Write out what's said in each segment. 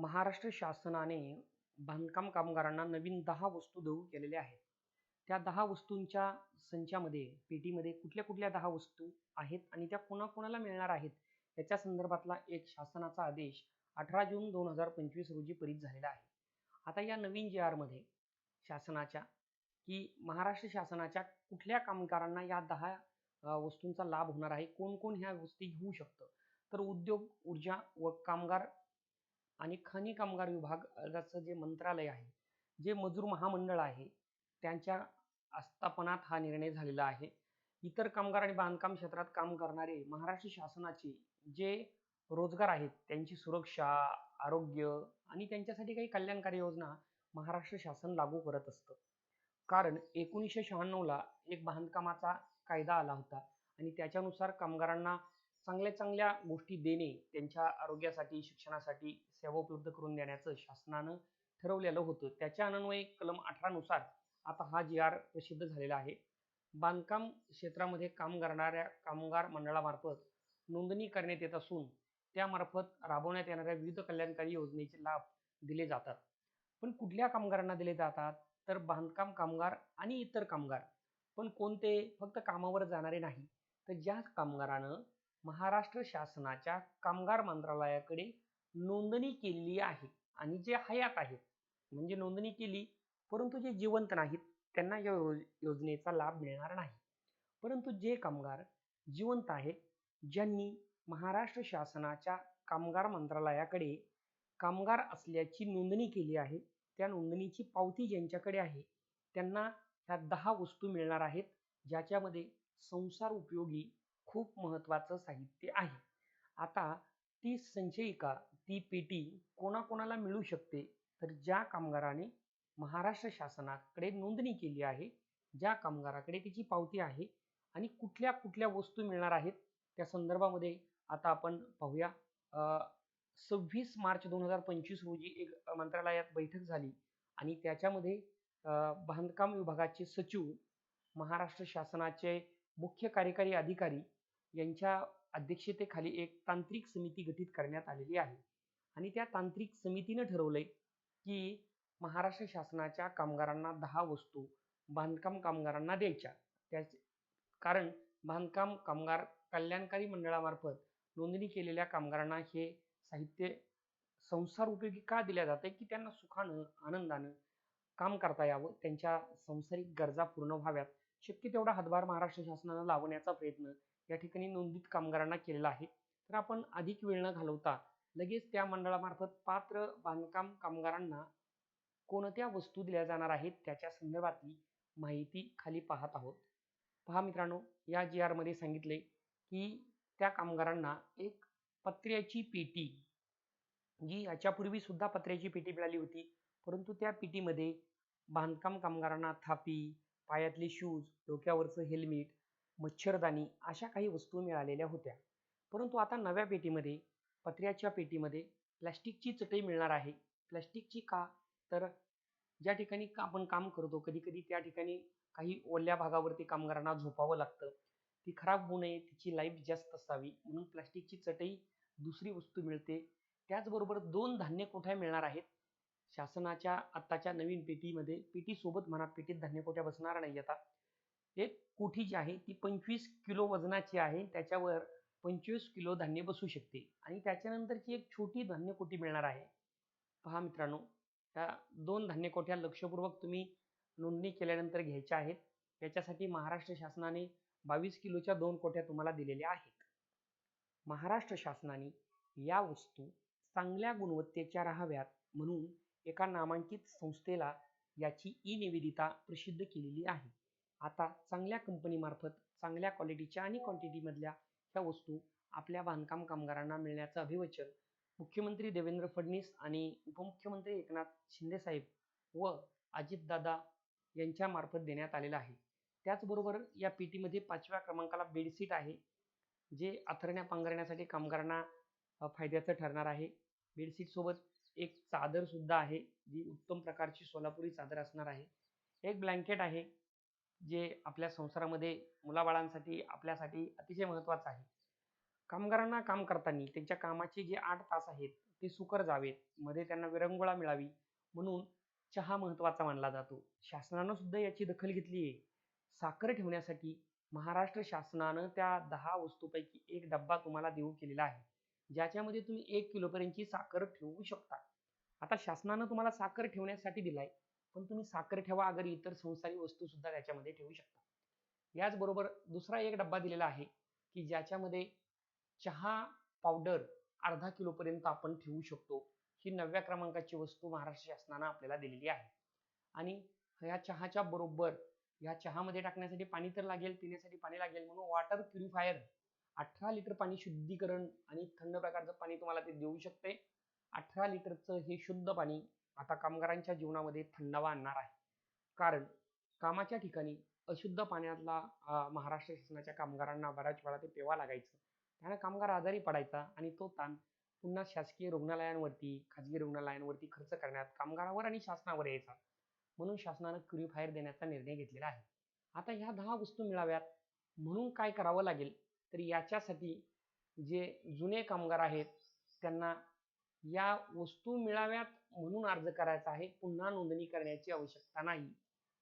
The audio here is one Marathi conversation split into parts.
महाराष्ट्र शासनाने बांधकाम कामगारांना नवीन दहा वस्तू देऊ केलेल्या आहेत. त्या दहा वस्तूंच्या संचामध्ये पेटीमध्ये कुठल्या कुठल्या दहा वस्तू आहेत आणि त्या कोणाकोणाला मिळणार आहेत याच्या संदर्भातला एक शासनाचा आदेश अठरा जून दोन हजार पंचवीस रोजी परित झालेला आहे. आता या नवीन जी आरमध्ये शासनाच्या की महाराष्ट्र शासनाच्या कुठल्या कामगारांना या दहा वस्तूंचा लाभ होणार आहे कोण कोण ह्या गोष्टी घेऊ शकतं? तर उद्योग ऊर्जा व कामगार आणि खनी कामगार विभागाचं जे मंत्रालय आहे जे मजूर महामंडळ आहे त्यांच्या आस्थापनात हा निर्णय झालेला आहे. इतर कामगार आणि बांधकाम क्षेत्रात काम करणारे महाराष्ट्र शासनाचे जे रोजगार आहेत त्यांची सुरक्षा आरोग्य आणि त्यांच्यासाठी काही कल्याणकारी योजना महाराष्ट्र शासन लागू करत असतं. कारण एकोणीसशे शहाण्णवला एक बांधकामाचा कायदा आला होता आणि त्याच्यानुसार कामगारांना चांगल्या चांगल्या गोष्टी देणे त्यांच्या आरोग्यासाठी शिक्षणासाठी सेवा उपलब्ध करून देण्याचं शासनानं ठरवलेलं होतं. त्याच्या अन्वये कलम अठरानुसार आता हा जी आर प्रसिद्ध झालेला आहे. बांधकाम क्षेत्रामध्ये काम करणाऱ्या कामगार मंडळामार्फत नोंदणी करण्यात येत असून त्यामार्फत राबवण्यात येणाऱ्या विविध कल्याणकारी योजनेचे लाभ दिले जातात. पण कुठल्या कामगारांना दिले जातात? तर बांधकाम कामगार आणि इतर कामगार. पण कोणते फक्त कामावर जाणारे नाही तर ज्या कामगारानं महाराष्ट्र शासनाच्या कामगार मंत्रालयाकडे नोंदणी केलेली आहे आणि जे हयात आहेत म्हणजे नोंदणी केली परंतु जे जिवंत नाहीत त्यांना या योजनेचा लाभ मिळणार नाही. परंतु जे कामगार जिवंत आहेत ज्यांनी महाराष्ट्र शासनाच्या कामगार मंत्रालयाकडे कामगार असल्याची नोंदणी केली आहे त्या नोंदणीची पावती ज्यांच्याकडे आहे त्यांना ह्या दहा वस्तू मिळणार आहेत ज्याच्यामध्ये संसार उपयोगी खूप महत्त्वाचं साहित्य आहे. आता ती संचयिका ती पेटी कोणाकोणाला मिळू शकते? तर ज्या कामगाराने महाराष्ट्र शासनाकडे नोंदणी केली आहे ज्या कामगाराकडे तिची पावती आहे आणि कुठल्या कुठल्या वस्तू मिळणार आहेत त्या संदर्भामध्ये आता आपण पाहूया. सव्वीस मार्च दोन हजार पंचवीस रोजी एक मंत्रालयात बैठक झाली आणि त्याच्यामध्ये बांधकाम विभागाचे सचिव महाराष्ट्र शासनाचे मुख्य कार्यकारी अधिकारी यांच्या अध्यक्षतेखाली एक तांत्रिक समिती गठीत करण्यात आलेली आहे. आणि त्या तांत्रिक समितीनं ठरवलंय की महाराष्ट्र शासनाच्या कामगारांना दहा वस्तू बांधकाम कामगारांना द्यायच्या. त्याच कारण बांधकाम कामगार कल्याणकारी मंडळामार्फत नोंदणी केलेल्या कामगारांना हे साहित्य संसार उपयोगी का दिल्या जाते की त्यांना सुखानं आनंदानं काम करता यावं? त्यांच्या सांसारिक गरजा पूर्ण व्हाव्यात? शक्य तेवढा हातभार महाराष्ट्र शासनानं लावण्याचा प्रयत्न या ठिकाणी नोंदित कामगारांना केलेला आहे. तर आपण अधिक वेळ न घालवता लगेच त्या मंडळामार्फत पात्र बांधकाम कामगारांना कोणत्या वस्तू दिल्या जाणार आहेत त्याच्या संदर्भातली माहिती खाली पाहत आहोत. पहा मित्रांनो या जी आरमध्ये सांगितले की त्या कामगारांना एक पत्र्याची पेटी जी याच्यापूर्वी सुद्धा पत्र्याची पेटी मिळाली होती परंतु त्या पेटीमध्ये बांधकाम कामगारांना थापी पायातले शूज डोक्यावरचं हेल्मेट मच्छरदाणी अशा काही वस्तू मिळालेल्या होत्या. परंतु आता नव्या पेटीमध्ये पत्र्याच्या पेटीमध्ये प्लॅस्टिकची चटई मिळणार आहे. प्लॅस्टिकची का? तर ज्या ठिकाणी का- आपण काम करतो कधी कधी त्या ठिकाणी काही ओल्या भागावरती कामगारांना झोपावं लागतं. ती खराब होऊ नये तिची लाईफ जास्त असावी. म्हणून प्लॅस्टिकची चटई दुसरी वस्तू मिळते. त्याचबरोबर दोन धान्य कोठ्या मिळणार आहेत? शासनाच्या आत्ताच्या नवीन पेटीमध्ये पेटीसोबत म्हणा पेटीत धान्य कोठ्या बसणार नाही आता? एक कोठी जी आहे? ती पंचवीस किलो वजनाची आहे. त्याच्यावर पंचवीस किलो धान्य बसू शकते. आणि त्याच्यानंतरची एक छोटी धान्य कोठी मिळणार आहे. पहा मित्रांनो त्या दोन धान्य कोठ्या लक्षपूर्वक तुम्ही नोंदणी केल्यानंतर घ्यायच्या आहेत. याच्यासाठी महाराष्ट्र शासनाने बावीस किलोच्या दोन कोठ्या तुम्हाला दिलेल्या आहेत. महाराष्ट्र शासनाने या वस्तू चांगल्या गुणवत्तेच्या राहाव्यात म्हणून एका नामांकित संस्थेला याची ई निवेदिता प्रसिद्ध केलेली आहे. आता चांगल्या कंपनीमार्फत चांगल्या क्वालिटीच्या आणि क्वांटिटीमधल्या ह्या वस्तू आपल्या बांधकाम कामगारांना मिळण्याचं अभिवचन मुख्यमंत्री देवेंद्र फडणवीस आणि उपमुख्यमंत्री एकनाथ शिंदेसाहेब व अजितदादा यांच्यामार्फत देण्यात आलेलं आहे. त्याचबरोबर या पेटीमध्ये पाचव्या क्रमांकाला बेडशीट आहे जे अथरण्या पांघरण्यासाठी कामगारांना फायद्याचं ठरणार आहे. बेडशीटसोबत एक चादरसुद्धा आहे जी उत्तम प्रकारची सोलापुरी चादर असणार आहे. एक ब्लँकेट आहे जे आपल्या संसारामध्ये मुलाबाळांसाठी आपल्यासाठी अतिशय महत्त्वाचं आहे. कामगारांना काम करताना त्यांच्या कामाचे जे आठ तास आहेत ते सुकर जावेत. मध्ये त्यांना विरंगुळा मिळावी म्हणून चहा महत्त्वाचा मानला जातो. शासनानं सुद्धा याची दखल घेतली आहे. साखर ठेवण्यासाठी महाराष्ट्र शासनानं त्या दहा वस्तूपैकी एक डब्बा तुम्हाला देऊ केलेला आहे. ज्याच्यामध्ये तुम्ही एक किलोपर्यंतची साखर ठेवू शकता. आता शासनानं तुम्हाला साखर ठेवण्यासाठी दिलाय. पण तुम्ही साखर ठेवा अगर इतर संसारी वस्तू सुद्धा त्याच्यामध्ये ठेवू शकता. याचबरोबर दुसरा एक डब्बा दिलेला आहे की ज्याच्यामध्ये चहा पावडर अर्धा किलोपर्यंत आपण ठेवू शकतो. ही नवव्या क्रमांकाची वस्तू महाराष्ट्र शासनानं आपल्याला दिलेली आहे. आणि ह्या चहाच्या बरोबर या चहामध्ये टाकण्यासाठी पाणी तर लागेल पिण्यासाठी पाणी लागेल म्हणून वॉटर प्युरिफायर अठरा लिटर पाणी शुद्धीकरण आणि थंड प्रकारचं पाणी तुम्हाला ते देऊ शकते. अठरा लिटरचं हे शुद्ध पाणी आता कामगारांच्या जीवनामध्ये थंडावा आणणार आहे. कारण कामाच्या ठिकाणी अशुद्ध पाण्यातला महाराष्ट्र शासनाच्या कामगारांना बऱ्याच वेळा ते पेवा लागायचं. त्यानं कामगार आजारी पडायचा आणि तो ताण पुन्हा शासकीय रुग्णालयांवरती खाजगी रुग्णालयांवरती खर्च करण्यात कामगारावर आणि शासनावर यायचा. म्हणून शासनानं क्युरिफायर देण्याचा निर्णय घेतलेला आहे. आता ह्या दहा वस्तू मिळाव्यात. म्हणून काय करावं लागेल? तर याच्यासाठी जे जुने कामगार आहेत त्यांना या वस्तू मिळाव्यात म्हणून अर्ज करायचा आहे. पुन्हा नोंदणी करण्याची आवश्यकता नाही.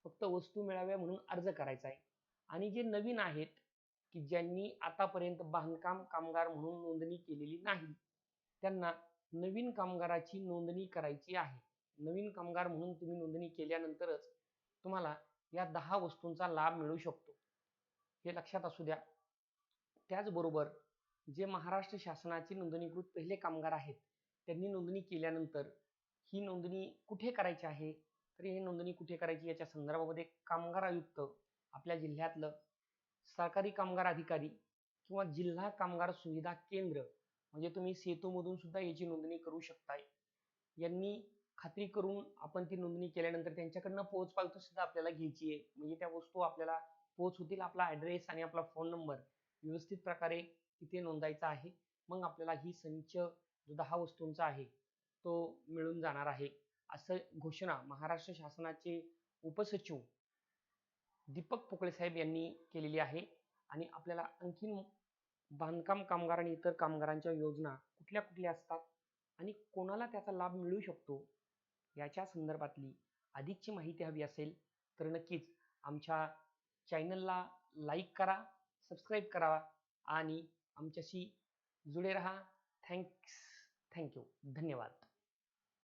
फक्त वस्तू मिळाव्या म्हणून अर्ज करायचा आहे. आणि जे नवीन आहेत की ज्यांनी आतापर्यंत बांधकाम कामगार म्हणून नोंदणी केलेली नाही त्यांना नवीन कामगाराची नोंदणी करायची आहे. नवीन कामगार म्हणून तुम्ही नोंदणी केल्यानंतरच तुम्हाला या दहा वस्तूंचा लाभ मिळू शकतो. हे लक्षात असू द्या. त्याचबरोबर जे महाराष्ट्र शासनाचे नोंदणीकृत पहिले कामगार आहेत त्यांनी नोंदणी केल्यानंतर ही नोंदणी कुठे करायची आहे? तर ही नोंदणी कुठे करायची? याच्या संदर्भामध्ये कामगार आयुक्त आपल्या जिल्ह्यातलं सरकारी कामगार अधिकारी किंवा जिल्हा कामगार सुविधा केंद्र म्हणजे तुम्ही सेतूमधून सुद्धा याची नोंदणी करू शकताय. यांनी खात्री करून आपण ती नोंदणी केल्यानंतर त्यांच्याकडनं पोहोच पावती सुद्धा आपल्याला घ्यायची आहे. म्हणजे त्या वस्तू आपल्याला पोहोच होतील आपला ॲड्रेस आणि आपला फोन नंबर व्यवस्थित प्रकारे तिथे नोंदायचा आहे. मग आपल्याला ही संच जो दहा वस्तूंचा आहे तो मिळून जाणार आहे. असं घोषणा महाराष्ट्र शासनाचे उपसचिव दीपक पोकळे साहेब यांनी केलेली आहे. आणि आपल्याला आणखीन बांधकाम कामगार आणि इतर कामगारांच्या योजना कुठल्या कुठल्या असतात आणि कोणाला त्याचा लाभ मिळू शकतो याच्या संदर्भातली अधिकची माहिती हवी असेल तर नक्कीच आमच्या चॅनलला लाईक करा सबस्क्राईब करा आणि आमच्याशी जुडे रहा. Thanks thank you. धन्यवाद.